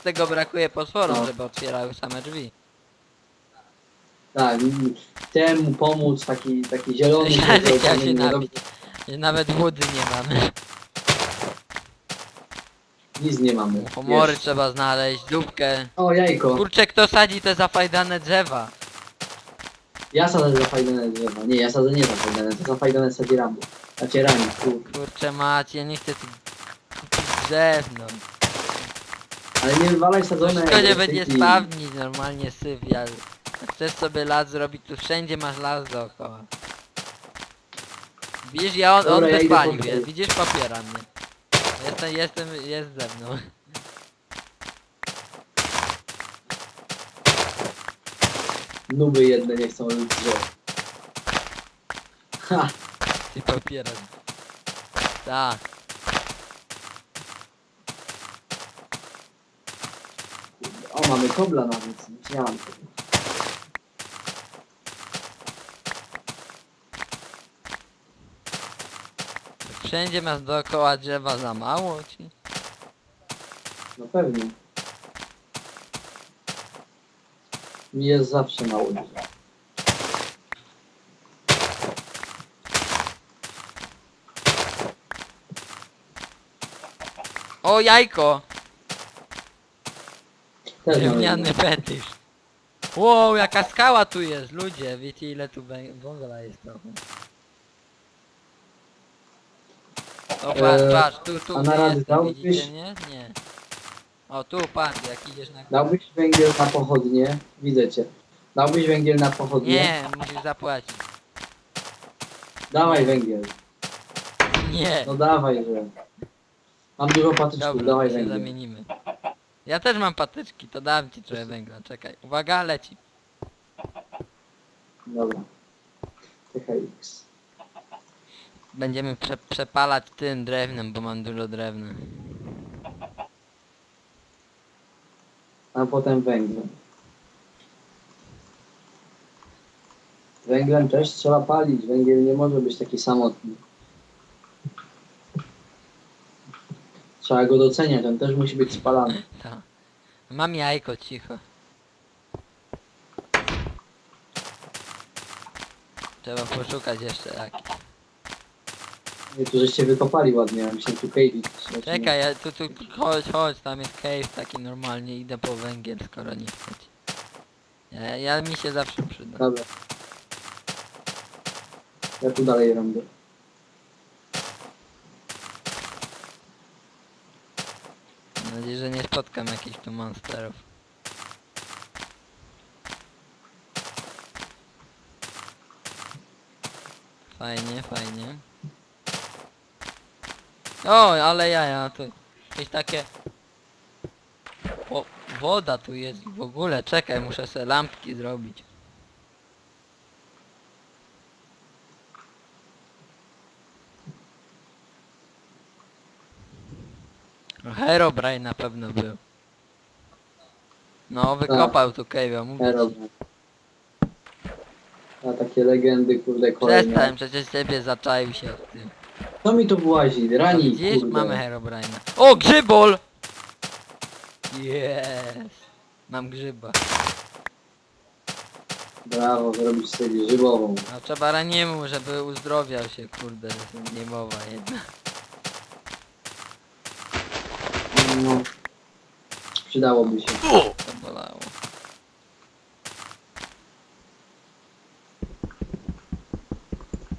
tego brakuje potworów, No. żeby otwierały same drzwi. Tak, i temu pomóc, taki, taki zielony. Ja chciał się napić. Że Nawet wody nie mamy. Nic nie mamy. Pomory Wiesz. trzeba znaleźć, dupkę. O, jajko. Kurczę, kto sadzi te zafajdane drzewa? Ja sadzę zafajdane drzewa. Nie, ja sadzę nie zafajdane, to zafajdane sadzi Rambo. Znaczy rani, kur. Kurczę macie, ja nie chcę tu kupić drzew, no. Ale nie wywalaj To sadzone. wszystko nie będzie tyki. spawnić, normalnie syf, ja... Chcesz sobie las zrobić, tu wszędzie masz las dookoła. Widzisz, ja on, on Dobra, ja idę wypalił, po- je, widzisz, popiera mnie. Jestem, jestem, jest ze mną. Nuby jedne nie chcą robić drzew. Ha! Ty popierasz. Tak. O, mamy kobla nawet. Mam kobla. Wszędzie masz dookoła drzewa za mało ci. No pewnie. Mi jest zawsze mało drzew. O, jajko! Też mam Drewniany fetysz. Wow, jaka skała tu jest, ludzie. Wiecie ile tu wę- węgla jest trochę. O, patrz, Eee, patrz, tu, tu a na razie jestem, dałbyś- widzicie, nie? Nie. O, tu, patrz, jak idziesz na. Dałbyś węgiel na pochodnie? Widzę cię. Dałbyś węgiel na pochodnie? Nie, musisz zapłacić. Dawaj węgiel. Nie. No dawaj, że. Mam dużo patyczków, Dobra, dawaj to się węgiel. zamienimy. Ja też mam patyczki, to dam ci trochę węgla, czekaj. Uwaga, leci. Dobra. Czekaj X. Będziemy prze przepalać tym drewnem, bo mam dużo drewna. A potem węglem. Węglem też trzeba palić. Węgiel nie może być taki samotny. Trzeba go doceniać, on też musi być spalany. Tak. Mam jajko, cicho. Trzeba poszukać jeszcze jakieś. Nie, tu żeście wykopali ładnie, a mi się tu Katie. Czekaj, ja tu, tu, chodź, chodź, tam jest cave taki normalnie, idę po węgiel, skoro nie chcecie. Ja, ja mi się zawsze przyda. Dobra. Ja tu dalej robię. Mam nadzieję, że nie spotkam jakichś tu monsterów. Fajnie, fajnie. O, ale jaja, tu jakieś takie... O, woda tu jest w ogóle, czekaj, muszę sobie lampki zrobić. Herobrine na pewno był. No, wykopał tu cave'a, mówię ci. A takie legendy, kurde, kolejne. Przestań, przecież ciebie zaczaił się w tym. Co mi tu włazi? No, Rani, widzisz, kurde. mamy. O, grzybol! Yes. Mam grzyba. Brawo, zrobić sobie żywową. No trzeba raniemu, żeby uzdrowiał się, kurde, nie mowa jedna. No. Przydałoby się. To bolało.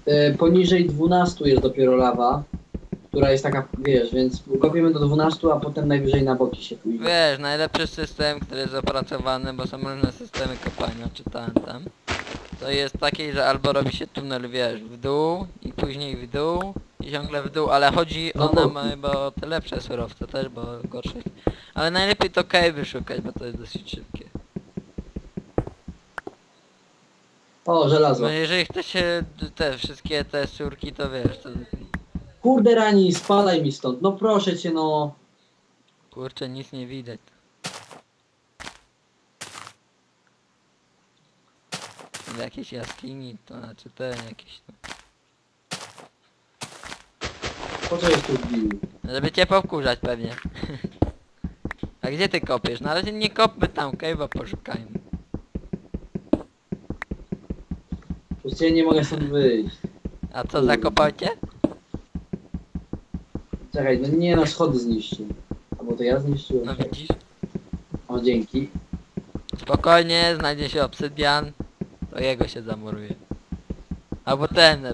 E, poniżej 12 jest dopiero lawa, która jest taka, wiesz, więc kopiemy do 12, a potem najwyżej na boki się pójdzie. Wiesz, najlepszy system, który jest opracowany, bo są różne systemy kopania, czytałem tam. To jest taki, że albo robi się tunel, wiesz, w dół i później w dół i ciągle w dół, ale chodzi No o nam boki. chyba o te lepsze surowce też, bo gorsze. Ale najlepiej to cave wyszukać, bo to jest dosyć szybkie. O, żelazo. No jeżeli chcecie te wszystkie te surki, to wiesz, to Kurde Rani, spadaj mi stąd. No proszę cię, no. kurczę nic nie widać. Jakiejś jaskini, to znaczy ten jakiś. Po co jest tu wbił? Żeby cię powkurzać pewnie. A gdzie ty kopiesz? Na razie nie kopmy tam, cave'a poszukajmy. Przecież nie mogę stąd wyjść. A co, zakopał cię? Czekaj, no nie no schody zniszczył. Albo to ja zniszczyłem. No widzisz? O dzięki. Spokojnie, znajdzie się obsydian, to jego się zamuruje. Albo ten,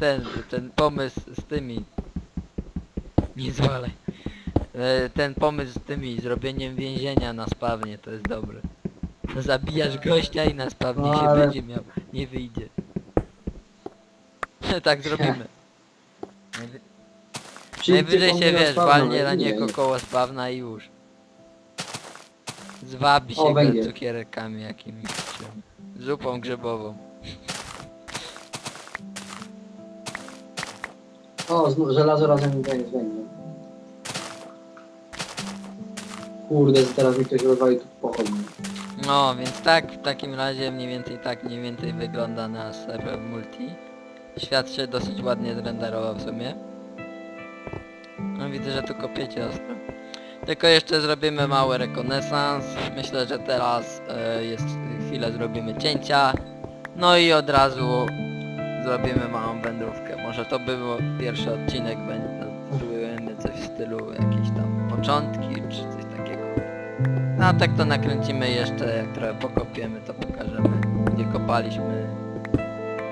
ten, ten pomysł z tymi... Nie zwalaj. E, Ten pomysł z tymi zrobieniem więzienia na spawnie, to jest dobry. Zabijasz gościa i na spawnie No, się ale- będzie miał, nie wyjdzie. tak zrobimy. Najwy- Najwyżej się wiesz, walnie na nie. niego koło spawna i już. Zwabi się go węgiel. cukierkami jakimiś. czy Zupą grzybową. O, znów żelazo razem z węglem. Kurde, teraz mi ktoś rozwalił tu pochodnie. No, więc tak, w takim razie mniej więcej tak mniej więcej wygląda nasz serwer multi. Świat się dosyć ładnie zrenderował w sumie. No widzę, że tu kopiecie ostro. Tylko jeszcze zrobimy mały rekonesans. Myślę, że teraz e, jest chwilę zrobimy cięcia. No i od razu zrobimy małą wędrówkę. Może to był pierwszy odcinek, będzie spróbujemy coś w stylu jakieś tam początki czy coś takiego. No a tak to nakręcimy jeszcze, jak trochę pokopiemy, to pokażemy, gdzie kopaliśmy.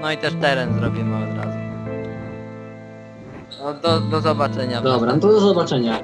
No i też teren zrobimy od razu. No do, do zobaczenia. Dobra, no to do zobaczenia.